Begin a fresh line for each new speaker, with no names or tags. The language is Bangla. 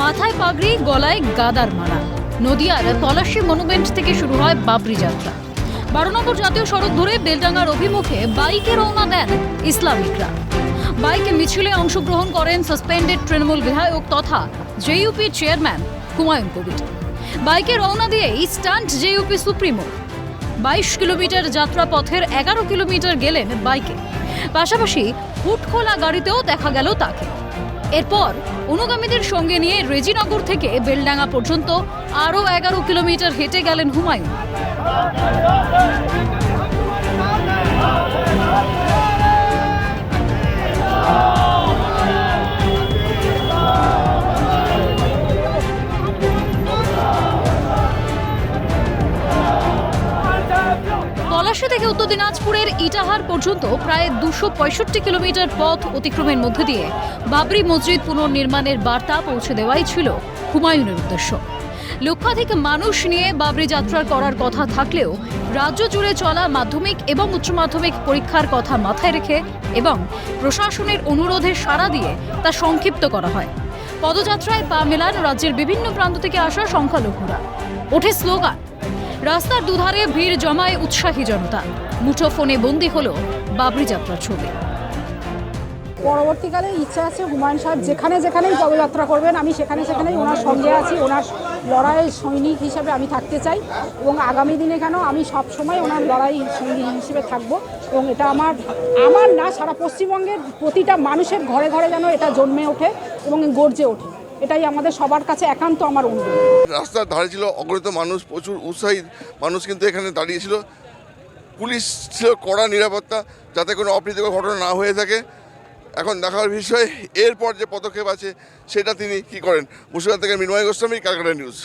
মাথায় পাগড়ি, গলায় গাদার মালা। নদিয়ার পলাশী মনুমেন্ট থেকে শুরু হয় বাবরি যাত্রা। বারো নম্বর জাতীয় সড়ক ধরে বেলডাঙ্গার অভিমুখে বাইকে রওনা দেন ইসলামিকরা। বাইকে মিছিলে অংশগ্রহণ করেন সাসপেন্ডেড তৃণমূল বিধায়ক তথা জেইউপি চেয়ারম্যান হুমায়ুন কবির। বাইকে রওনা দিয়েই স্টান্ট জেইউপি সুপ্রিমো। বাইশ কিলোমিটার যাত্রা পথের এগারো কিলোমিটার গেলেন বাইকে। পাশাপাশি হুট খোলা গাড়িতেও দেখা গেল তাকে। এরপর অনুগামীদের সঙ্গে নিয়ে রেজিনগর থেকে বেলডাঙ্গা পর্যন্ত আরও এগারো কিলোমিটার হেঁটে গেলেন হুমায়ুন। পলাশী থেকে উত্তর দিনাজপুরের ইটাহার পর্যন্ত প্রায় দুশো কিলোমিটার পথ অতিক্রমের মধ্যে দিয়ে বাবরি মসজিদ পুনর্নির্মাণের বার্তা পৌঁছে দেওয়াই ছিল হুমায়ুনের উদ্দেশ্য। লক্ষাধিক মানুষ নিয়ে বাবরি যাত্রা করার কথা থাকলেও রাজ্য জুড়ে চলা মাধ্যমিক এবং উচ্চ মাধ্যমিক পরীক্ষার কথা মাথায় রেখে এবং প্রশাসনের অনুরোধে সাড়া দিয়ে তা সংক্ষিপ্ত করা হয়। পদযাত্রায় পা মেলান রাজ্যের বিভিন্ন প্রান্ত থেকে আসা সংখ্যালঘুরা। ওঠে স্লোগান রাস্তার দুধারে ভিড় জমায় উৎসাহী জনতা। মুঠোফোনে বন্দী হলো বাবরি যাত্রার ছবি।
পরবর্তীকালে ইচ্ছা আছে হুমায়ুন সাহেব যেখানে যেখানেই পদযাত্রা করবেন, আমি সেখানে সেখানেই ওনার সঙ্গে আছি, ওনার লড়াইয়ের সৈনিক হিসেবে আমি থাকতে চাই এবং আগামী দিনে কেন আমি সব সময় ওনার লড়াই সঙ্গী হিসেবে থাকব এবং এটা আমার আমার না, সারা পশ্চিমবঙ্গের প্রতিটা মানুষের ঘরে ঘরে যেন এটা জন্মে ওঠে এবং গর্জে ওঠে। এটাই আমাদের সবার কাছে একান্ত আমার অনুরোধ।
রাস্তার ধারে ছিল অগ্রিত মানুষ, প্রচুর উৎসাহী মানুষ কিন্তু এখানে দাঁড়িয়েছিল পুলিশ ছিল কড়া নিরাপত্তা, যাতে কোনো অপ্রীতিকর ঘটনা না হয়ে থাকে। এখন দেখার বিষয়, এরপর যে পদক্ষেপ আছে, সেটা তিনি কি করেন? মুর্শিদাবাদ থেকে মৃন্ময় গোস্বামী ক্যালকাটা নিউজ।